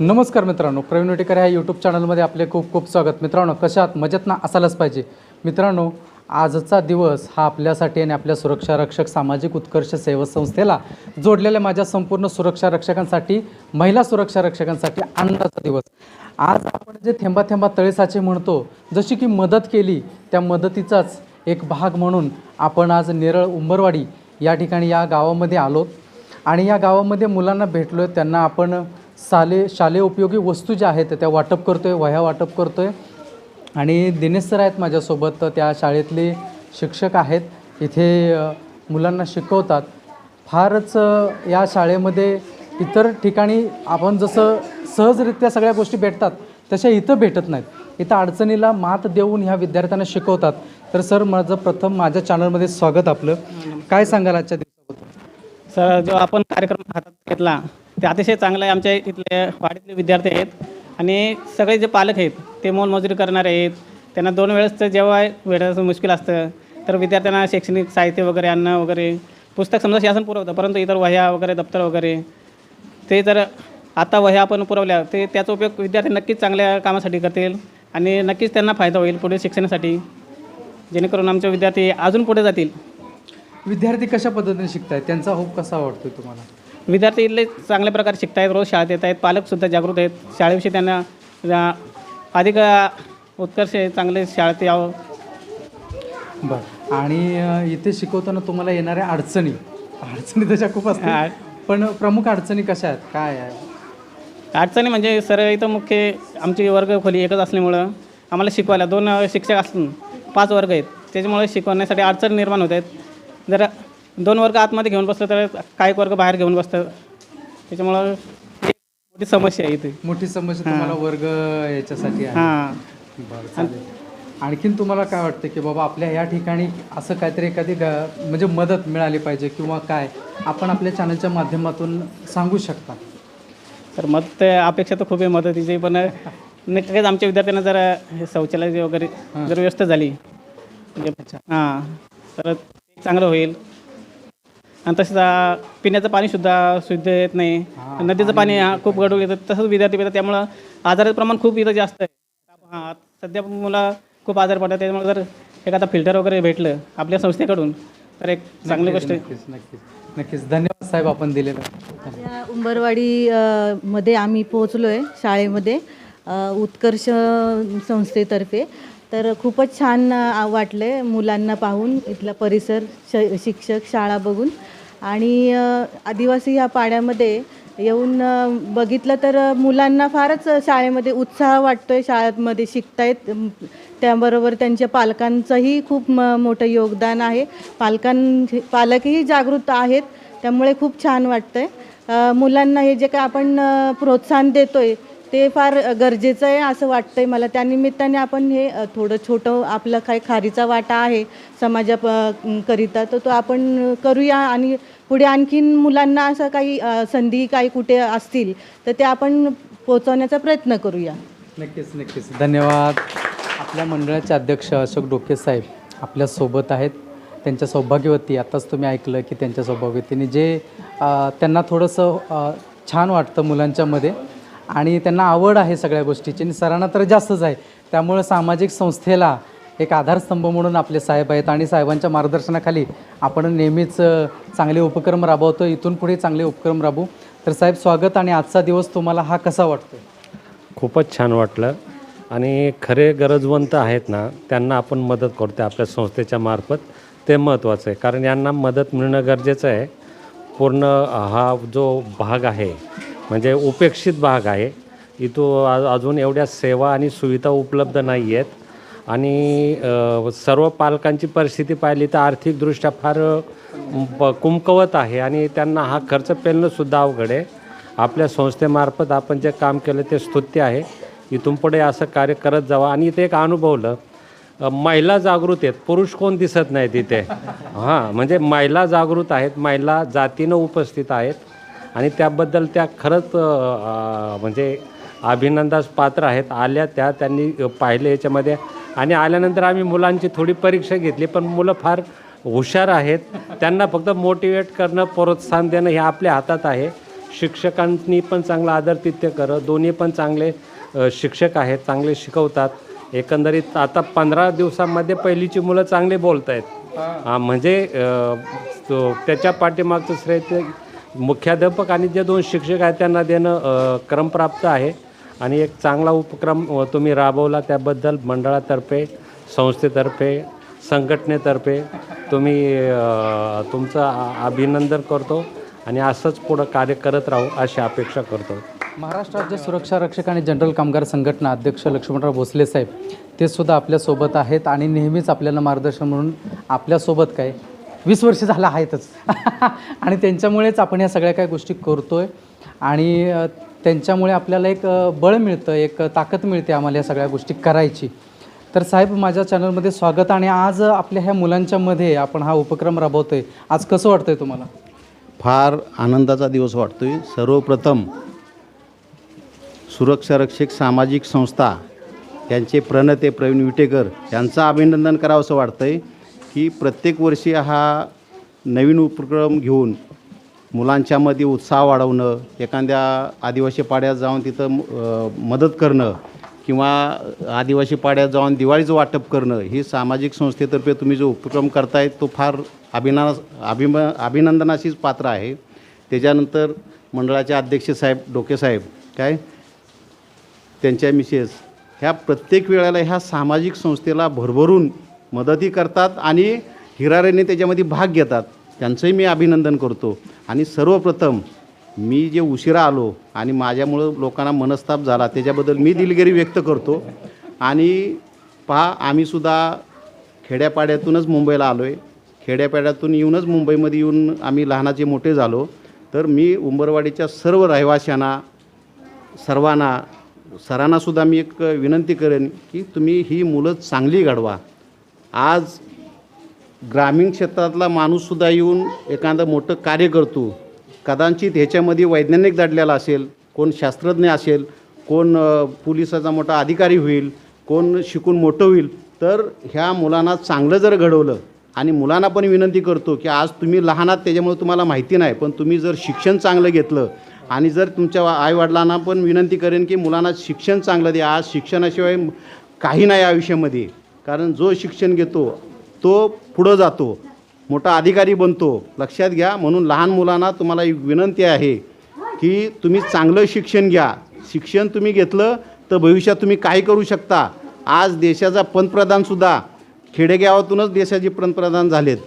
नमस्कार मित्रांनो प्रवीण विटेकर ह्या यूट्यूब चॅनलमध्ये आपले खूप खूप स्वागत. मित्रांनो कशात मजेत ना? असायलाच पाहिजे. मित्रांनो आजचा दिवस हा आपल्यासाठी आणि आपल्या सुरक्षा रक्षक सामाजिक उत्कर्ष सेवा संस्थेला जोडलेल्या माझ्या संपूर्ण सुरक्षा रक्षकांसाठी महिला सुरक्षा रक्षकांसाठी आनंदाचा दिवस. आज आपण जे थेंबा थेंबा तळेसाचे म्हणतो जशी की मदत केली त्या मदतीचाच एक भाग म्हणून आपण आज नेरळ उंबरवाडी या ठिकाणी या गावामध्ये आलो. आणि या गावामध्ये मुलांना भेटलो त्यांना आपण साले शालेय उपयोगी वस्तू ज्या आहेत त्या वाटप करतो आहे वह्या वाटप करतो आहे आणि दिनेश सर आहेत माझ्यासोबत तर त्या शाळेतले शिक्षक आहेत. इथे मुलांना शिकवतात. फारच या शाळेमध्ये इतर ठिकाणी आपण जसं सहजरित्या सगळ्या गोष्टी भेटतात तशा इथं भेटत नाहीत. इथं अडचणीला मात देऊन ह्या विद्यार्थ्यांना शिकवतात. तर सर माझं प्रथम माझ्या चॅनलमध्ये स्वागत आपलं. काय सांगाल आजच्या दिवसाबद्दल? सर जो आपण कार्यक्रम हातात घेतला ते अतिशय चांगलं आहे आमच्या इथले वाडीतले विद्यार्थी आहेत. आणि सगळे जे पालक आहेत ते मोलमजुरी करणारे आहेत. त्यांना दोन वेळेसचं जेव्हा वेळेचं मुश्किल असतं तर विद्यार्थ्यांना शैक्षणिक साहित्य वगैरे आणणं वगैरे पुस्तक समजा शासन पुरवतं परंतु इतर वह्या वगैरे दप्तर वगैरे ते जर आता वह्या आपण पुरवल्या ते त्याचा उपयोग विद्यार्थी नक्कीच चांगल्या कामासाठी करतील आणि नक्कीच त्यांना फायदा होईल पुढे शिक्षणासाठी. जेणेकरून आमचे विद्यार्थी अजून पुढे जातील. विद्यार्थी कशा पद्धतीने शिकत आहेत त्यांचा होप कसा वाटतो तुम्हाला? विद्यार्थी इथले चांगल्या प्रकारे शिकत आहेत रोज शाळेत येत आहेत पालकसुद्धा जागृत आहेत. शाळेविषयी त्यांना अधिक उत्कर्ष चांगले शाळेत यावं. बरं. आणि इथे शिकवताना तुम्हाला येणाऱ्या अडचणी अडचणी तशा खूप. असतात पण प्रमुख अडचणी कशा आहेत? काय आहे? अडचणी म्हणजे सर इथं मुख्य आमची वर्ग खोली एकच असल्यामुळं आम्हाला शिकवायला दोन शिक्षक असून पाच वर्ग आहेत. त्याच्यामुळे शिकवण्यासाठी अडचण निर्माण होत आहेत. जर दोन वर्ग आतमध्ये घेऊन बसलं तर काही वर्ग बाहेर घेऊन बसतं त्याच्यामुळं मोठी समस्या आहे इथे. मोठी समस्या तुम्हाला वर्ग याच्यासाठी आहे. हां. बरं चालेल. आणखीन तुम्हाला काय वाटतं की बाबा आपल्या या ठिकाणी असं काहीतरी एखादी ग म्हणजे मदत मिळाली पाहिजे किंवा काय? आपण आपल्या चॅनलच्या माध्यमातून सांगू शकता. तर मदत अपेक्षा तर खूप आहे मदतीची पण नक्कीच आमच्या विद्यार्थ्यांना जर हे शौचालय वगैरे जर व्यवस्था झाली म्हणजे हां तर ते चांगलं होईल. आणि तसंच पिण्याचं पाणीसुद्धा शुद्ध येत नाही. नदीचं पाणी खूप गडूळ येतं. तसंच विद्यार्थी पितात त्यामुळं आजाराचं प्रमाण खूप इथं जास्त आहे. हां सध्या मुलं खूप आजार पडतात. त्याच्यामुळे जर एखादा फिल्टर वगैरे भेटलं आपल्या संस्थेकडून तर एक चांगली गोष्ट आहे. नक्कीच नक्कीच. नक्कीच. धन्यवाद साहेब आपण दिलेलं. उंबरवाडी मध्ये आम्ही पोहोचलो आहे शाळेमध्ये उत्कर्ष संस्थेतर्फे. तर खूपच छान वाटलं आहे मुलांना पाहून इथला परिसर श शिक्षक शाळा बघून. आणि आदिवासी ह्या पाड्यामध्ये येऊन बघितलं तर मुलांना फारच शाळेमध्ये उत्साह वाटतो आहे शाळेमध्ये शिकतायत. त्याबरोबर त्यांच्या पालकांचंही खूप म मोठं योगदान आहे. पालकां पालकही जागृत आहेत त्यामुळे खूप छान वाटतं आहे मुलांना हे जे काय आपण प्रोत्साहन देतो आहे ते फार गरजेचं आहे असं वाटतंय मला. त्यानिमित्ताने आपण हे थोडं छोटं आपलं काही खारीचा वाटा आहे समाजा करिता तर तो आपण करूया. आणि पुढे आणखीन मुलांना असं काही संधी काही कुठे असतील तर ते आपण पोचवण्याचा प्रयत्न करूया. नक्कीच नक्कीच. धन्यवाद. आपल्या मंडळाचे अध्यक्ष अशोक डोके साहेब आपल्यासोबत आहेत. त्यांच्या सौभाग्यवती आत्ताच तुम्ही ऐकलं की त्यांच्या सौभाग्यवतीने जे त्यांना थोडंसं छान वाटतं मुलांच्यामध्ये आणि त्यांना आवड आहे सगळ्या गोष्टीची आणि सरांना तर जास्तच आहे. त्यामुळं सामाजिक संस्थेला एक आधारस्तंभ म्हणून आपले साहेब आहेत आणि साहेबांच्या मार्गदर्शनाखाली आपण नेहमीच चांगले उपक्रम राबवतो इथून पुढे चांगले उपक्रम राबवू. तर साहेब स्वागत आणि आजचा दिवस तुम्हाला हा कसा वाटतो खूपच छान वाटलं. आणि खरे गरजवंत आहेत ना त्यांना आपण मदत करतो आपल्या संस्थेच्या मार्फत. ते महत्त्वाचं आहे. कारण यांना मदत मिळणं गरजेचं आहे. पूर्ण हा जो भाग आहे म्हणजे उपेक्षित भाग आहे. इथं अजून एवढ्या सेवा आणि सुविधा उपलब्ध नाही आहेत आणि सर्व पालकांची परिस्थिती पाहिली तर आर्थिकदृष्ट्या फार कुमकवत आहे आणि त्यांना हा खर्च पेलणंसुद्धा अवघड आहे. आपल्या संस्थेमार्फत आपण जे काम केलं ते स्तुत्य आहे. इथून पुढे असं कार्य करत जावं. आणि इथे एक अनुभवलं महिला जागृत आहेत. पुरुष कोण दिसत नाही तिथे हां म्हणजे महिला जागृत आहेत महिला जातीनं उपस्थित आहेत. आणि त्याबद्दल त्या खरंच म्हणजे अभिनंदास पात्र आहेत. आल्या त्या त्यांनी पाहिले याच्यामध्ये. आणि आल्यानंतर आम्ही मुलांची थोडी परीक्षा घेतली पण मुलं फार हुशार आहेत. त्यांना फक्त मोटिवेट करणं प्रोत्साहन देणं हे आपल्या हातात आहे. शिक्षकांनी पण चांगलं आदरातिथ्य करत दोन्ही पण चांगले शिक्षक आहेत चांगले शिकवतात. एकंदरीत आता पंधरा दिवसांमध्ये पहिलीची मुलं चांगले बोलत आहेत म्हणजे त्याच्या पाठीमागचं श्रेय ते मुख्याध्यापक आणि जे दोन शिक्षक आहेत त्यांना देणं क्रमप्राप्त आहे. आणि एक चांगला उपक्रम तुम्ही राबवला त्याबद्दल मंडळातर्फे संस्थेतर्फे संघटनेतर्फे तुम्ही तुमचं अभिनंदन करतो आणि असंच पुढं कार्य करत राहू अशी अपेक्षा करतो. महाराष्ट्र राज्य सुरक्षा रक्षक आणि जनरल कामगार संघटना अध्यक्ष लक्ष्मणराव भोसले साहेब ते सुद्धा आपल्यासोबत आहेत आणि नेहमीच आपल्याला मार्गदर्शन म्हणून आपल्यासोबत काय? वीस वर्ष झालं आहेतच. आणि त्यांच्यामुळेच आपण या सगळ्या काही गोष्टी करतो आहे आणि त्यांच्यामुळे आपल्याला एक बळ मिळतं एक ताकद मिळते आम्हाला या सगळ्या गोष्टी करायची. तर साहेब माझ्या चॅनलमध्ये स्वागत आणि आज आपल्या ह्या मुलांच्यामध्ये आपण हा उपक्रम राबवतो आहे आज कसं वाटतं आहे तुम्हाला? फार आनंदाचा दिवस वाटतो आहे सर्वप्रथम सुरक्षा रक्षक सामाजिक संस्था यांचे प्रणते प्रवीण विटेकर यांचं अभिनंदन करावं असं वाटतं आहे की प्रत्येक वर्षी हा नवीन उपक्रम घेऊन मुलांच्यामध्ये उत्साह वाढवणं एखाद्या आदिवासी पाड्यात जाऊन तिथं मदत करणं किंवा आदिवासी पाड्यात जाऊन दिवाळीचं वाटप करणं ही सामाजिक संस्थेतर्फे तुम्ही जो उपक्रम करताय तो फार अभिना अभिम अभिनंदनाचीच पात्र आहे. त्याच्यानंतर मंडळाचे अध्यक्ष साहेब डोके साहेब काय? त्यांच्या मिसेस ह्या प्रत्येक वेळेला ह्या सामाजिक संस्थेला भरभरून मदती करतात आणि हिराऱ्याने त्याच्यामध्ये भाग घेतात. त्यांचंही मी अभिनंदन करतो. आणि सर्वप्रथम मी जे उशिरा आलो आणि माझ्यामुळं लोकांना मनस्ताप झाला त्याच्याबद्दल मी दिलगिरी व्यक्त करतो. आणि पहा आम्हीसुद्धा खेड्यापाड्यातूनच मुंबईला आलो आहे खेड्यापाड्यातून येऊनच मुंबईमध्ये येऊन आम्ही लहानाचे मोठे झालो. तर मी उंबरवाडीच्या सर्व रहिवाशांना सर्वांना सरांनासुद्धा मी एक विनंती करेन की तुम्ही ही मुलं चांगली घडवा. आज ग्रामीण क्षेत्रातला माणूससुद्धा येऊन एखादं मोठं कार्य करतो. कदाचित ह्याच्यामध्ये वैज्ञानिक दडलेला असेल कोण शास्त्रज्ञ असेल कोण पोलिसाचा मोठा अधिकारी होईल कोण शिकून मोठं होईल तर ह्या मुलांना चांगलं जर घडवलं आणि मुलांना पण विनंती करतो की आज तुम्ही लहान आहात त्याच्यामुळे तुम्हाला माहिती नाही पण तुम्ही जर शिक्षण चांगलं घेतलं आणि जर तुमच्या आईवडिलांना पण विनंती करेन की मुलांना शिक्षण चांगलं द्या आज शिक्षणाशिवाय काही नाही आयुष्यामध्ये. कारण जो शिक्षण घेतो तो पुढं जातो मोठा अधिकारी बनतो. लक्षात घ्या म्हणून लहान मुलांना तुम्हाला एक विनंती आहे की तुम्ही चांगलं शिक्षण घ्या. शिक्षण तुम्ही घेतलं तर भविष्यात तुम्ही काय करू शकता. आज देशाचा पंतप्रधानसुद्धा खेडेगावातूनच देशाचे पंतप्रधान झालेत.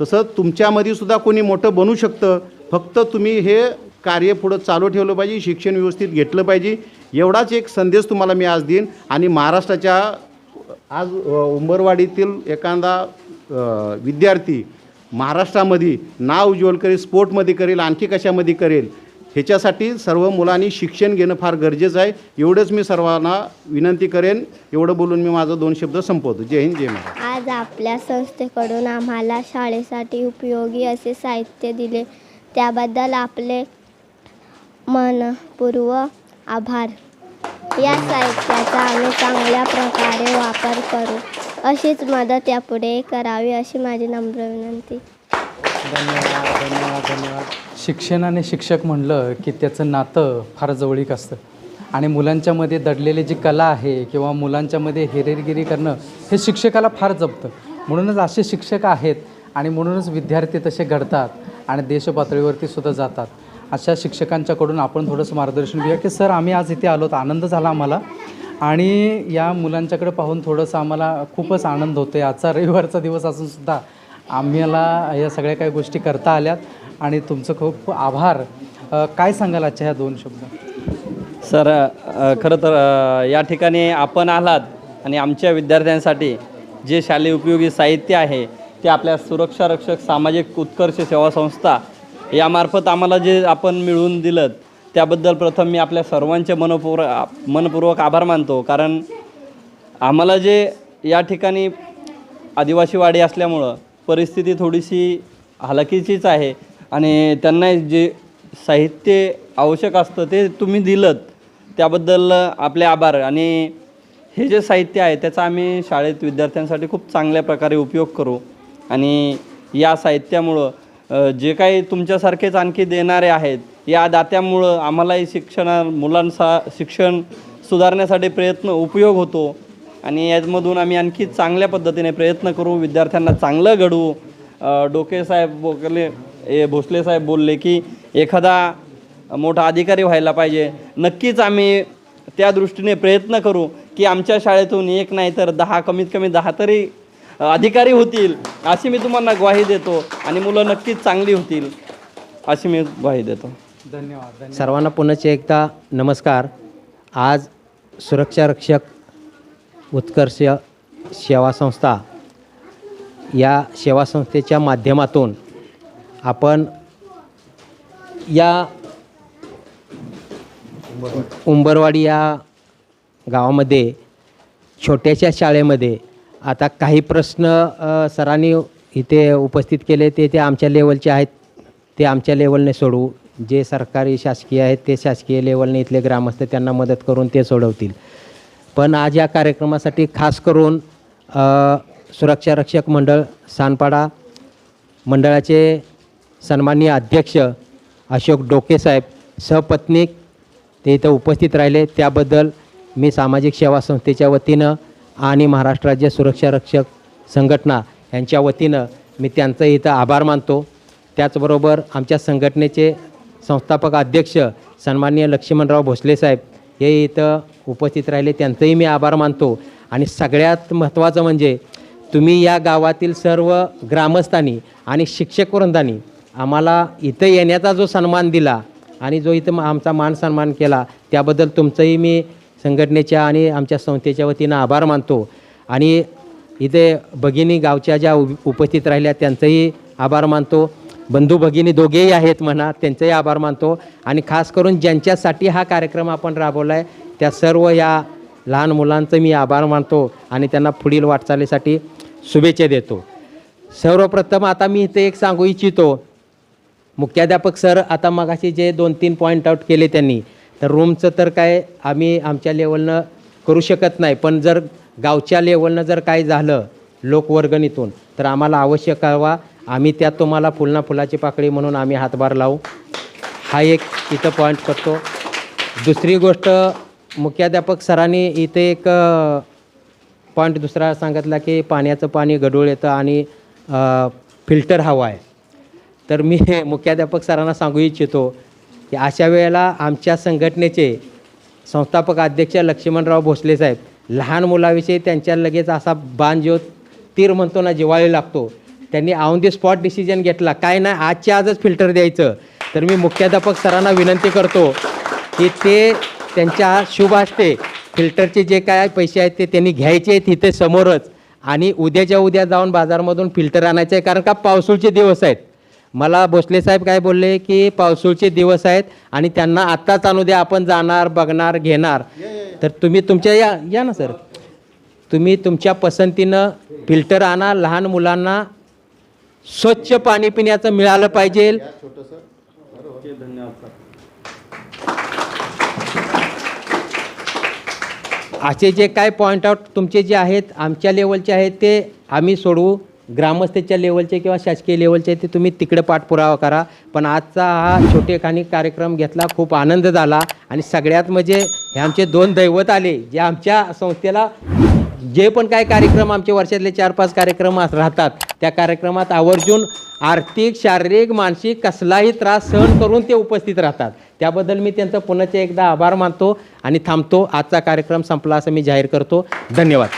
तसं तुमच्यामध्ये सुद्धा कोणी मोठं बनू शकतं. फक्त तुम्ही हे कार्य पुढं चालू ठेवलं पाहिजे शिक्षण व्यवस्थित घेतलं पाहिजे. एवढाच एक संदेश तुम्हाला मी आज देईन. आणि महाराष्ट्राच्या आज उंबरवाडीतील एखादा विद्यार्थी महाराष्ट्रामध्ये नाव उज्ज्वल करेल स्पोर्टमध्ये करेल आणखी कशामध्ये करेल ह्याच्यासाठी सर्व मुलांनी शिक्षण घेणं फार गरजेचं आहे. एवढंच मी सर्वांना विनंती करेन. एवढं बोलून मी माझं दोन शब्द संपवतो. जय हिंद जय महाराष्ट्र. आज आपल्या संस्थेकडून आम्हाला शाळेसाठी उपयोगी असे साहित्य दिले. त्याबद्दल आपले मनपूर्व आभार. या साहित्याचा आम्ही चांगल्या प्रकारे वापर करू. अशीच मदत यापुढे करावी अशी माझी नम्र विनंती. धन्यवाद धन्यवाद धन्यवाद. शिक्षण आणि शिक्षक म्हणलं की त्याचं नातं फार जवळीक असतं. आणि मुलांच्यामध्ये दडलेली जी कला आहे किंवा मुलांच्यामध्ये हेरेरगिरी करणं हे शिक्षकाला फार जपतं म्हणूनच असे शिक्षक आहेत आणि म्हणूनच विद्यार्थी तसे घडतात आणि देशपातळीवरती सुद्धा जातात. अशा शिक्षकांच्याकडून आपण थोडंसं मार्गदर्शन घेऊया की सर आम्ही आज इथे आलो तर आनंद झाला आम्हाला. आणि या मुलांच्याकडे पाहून थोडंसं आम्हाला खूपच आनंद होतो आहे आजचा रविवारचा दिवस असून सुद्धा आम्हाला या सगळ्या काही गोष्टी करता आल्यात. आणि तुमचं खूप आभार. काय सांगाल आजच्या ह्या दोन शब्द? सर खरं तर या ठिकाणी आपण आलात आणि आमच्या विद्यार्थ्यांसाठी जे शालेय उपयोगी साहित्य आहे ते आपल्या सुरक्षा रक्षक सामाजिक उत्कर्ष सेवा संस्था यामार्फत आम्हाला जे आपण मिळवून दिलं त्याबद्दल प्रथम मी आपल्या सर्वांचे मनपूर मनपूर्वक आभार मानतो. कारण आम्हाला जे या ठिकाणी आदिवासी वाडी असल्यामुळं परिस्थिती थोडीशी हलाखीचीच आहे आणि त्यांना जे साहित्य आवश्यक असतं ते तुम्ही दिलं त्याबद्दल आपले आभार. आणि हे जे साहित्य आहे त्याचा आम्ही शाळेत विद्यार्थ्यांसाठी खूप चांगल्या प्रकारे उपयोग करू. आणि या साहित्यामुळं जे काही तुमच्यासारखेच आणखी देणारे आहेत या दात्यामुळं आम्हालाही शिक्षणा मुलांचा शिक्षण सुधारण्यासाठी प्रयत्न उपयोग होतो. आणि यामधून आम्ही आणखी चांगल्या पद्धतीने प्रयत्न करू विद्यार्थ्यांना चांगलं घडवू. डोकेसाहेब डोके साहेब बोकले हे भोसले साहेब बोलले की एखादा मोठा अधिकारी व्हायला पाहिजे. नक्कीच आम्ही त्या दृष्टीने प्रयत्न करू की आमच्या शाळेतून एक नाही तर दहा कमीत कमी दहा तरी अधिकारी होतील अशी मी तुम्हाला ग्वाही देतो आणि मुलं नक्कीच चांगली होतील अशी मी ग्वाही देतो. धन्यवाद सर्वांना पुन्हा एकदा नमस्कार. आज सुरक्षा रक्षक उत्कर्ष सेवा संस्था या सेवा संस्थेच्या माध्यमातून आपण या उंबरवाडी या गावामध्ये छोट्याशा शाळेमध्ये आता काही प्रश्न सरांनी इथे उपस्थित केले ते ते आमच्या लेवलचे आहेत. ते आमच्या लेवलने सोडवू. जे सरकारी शासकीय आहेत ते शासकीय लेवलने इथले ग्रामस्थ त्यांना मदत करून ते सोडवतील. पण आज या कार्यक्रमासाठी खास करून सुरक्षा रक्षक मंडळ सानपाडा मंडळाचे सन्माननीय अध्यक्ष अशोक डोके साहेब सहपत्नीक ते इथं उपस्थित राहिले. त्याबद्दल मी सामाजिक सेवा संस्थेच्या वतीनं आणि महाराष्ट्र राज्य सुरक्षा रक्षक संघटना यांच्या वतीनं मी त्यांचं इथं आभार मानतो. त्याचबरोबर आमच्या संघटनेचे संस्थापक अध्यक्ष सन्माननीय लक्ष्मणराव भोसले साहेब हे इथं उपस्थित राहिले त्यांचंही मी आभार मानतो. आणि सगळ्यात महत्त्वाचं म्हणजे तुम्ही या गावातील सर्व ग्रामस्थांनी आणि शिक्षक वृंदांनी आम्हाला इथं येण्याचा जो सन्मान दिला आणि जो इथं आमचा मान सन्मान केला त्याबद्दल तुमचंही मी संघटनेच्या आणि आमच्या संस्थेच्या वतीनं आभार मानतो. आणि इथे भगिनी गावच्या ज्या उपस्थित राहिल्या त्यांचंही आभार मानतो. बंधू भगिनी दोघेही आहेत म्हणा त्यांचंही आभार मानतो. आणि खास करून ज्यांच्यासाठी हा कार्यक्रम आपण राबवला आहे त्या सर्व या लहान मुलांचं मी आभार मानतो आणि त्यांना पुढील वाटचालीसाठी शुभेच्छा देतो. सर्वप्रथम आता मी इथे एक सांगू इच्छितो. मुख्याध्यापक सर आता मगाशी जे दोन तीन पॉईंट आऊट केले त्यांनी तर रूमचं तर काय आम्ही आमच्या लेवलनं करू शकत नाही. पण जर गावच्या लेवलनं जर काय झालं लोकवर्गणीतून तर आम्हाला आवश्यक हवा. आम्ही त्यात तुम्हाला फुलना फुलाची पाकळी म्हणून आम्ही हातभार लावू. हा एक इथं पॉईंट करतो दुसरी गोष्ट मुख्याध्यापक सरांनी इथे एक पॉईंट दुसरा सांगितला की पाण्याचं पाणी गढूळ येतं आणि फिल्टर हवं आहे. तर मी मुख्याध्यापक सरांना सांगू इच्छितो की अशा वेळेला आमच्या संघटनेचे संस्थापक अध्यक्ष लक्ष्मणराव भोसले साहेब लहान मुलाविषयी त्यांच्या लगेच असा बाण जो तीर म्हणतो ना जिवाळी लागतो. त्यांनी ऑन दी स्पॉट डिसिजन घेतला. काय नाही आजच्या आजच फिल्टर द्यायचं. तर मी मुख्याध्यापक सरांना विनंती करतो की ते त्यांच्या शुभ असते फिल्टरचे जे काय पैसे आहेत ते त्यांनी घ्यायचे आहेत तिथे समोरच. आणि उद्याच्या उद्या जाऊन बाजारमधून फिल्टर आणायचं आहे कारण का पावसाळचे दिवस आहेत. मला भोसले साहेब काय बोलले की पावसाळचे दिवस आहेत आणि त्यांना आत्ताच आणू द्या आपण जाणार बघणार घेणार. तर तुम्ही तुमच्या या या ना सर तुम्ही तुमच्या पसंतीनं फिल्टर आणा लहान मुलांना स्वच्छ पाणी पिण्याचं मिळालं पाहिजे. असे जे काय पॉईंट आउट तुमचे जे आहेत आमच्या लेवलचे आहेत ते आम्ही सोडवू. ग्रामस्थेच्या लेवलचे किंवा शासकीय लेवलचे ते तुम्ही तिकडे पाठपुरावा करा. पण आजचा हा छोटेखानी कार्यक्रम घेतला खूप आनंद झाला आणि सगळ्यात म्हणजे हे आमचे दोन दैवत आले जे आमच्या संस्थेला जे पण काय कार्यक्रम आमचे वर्षातले चार पाच कार्यक्रम राहतात त्या कार्यक्रमात आवर्जून आर्थिक शारीरिक मानसिक कसलाही त्रास सहन करून ते उपस्थित राहतात. त्याबद्दल मी त्यांचं पुन्हा एकदा आभार मानतो आणि थांबतो. आजचा कार्यक्रम संपला असं मी जाहीर करतो. धन्यवाद.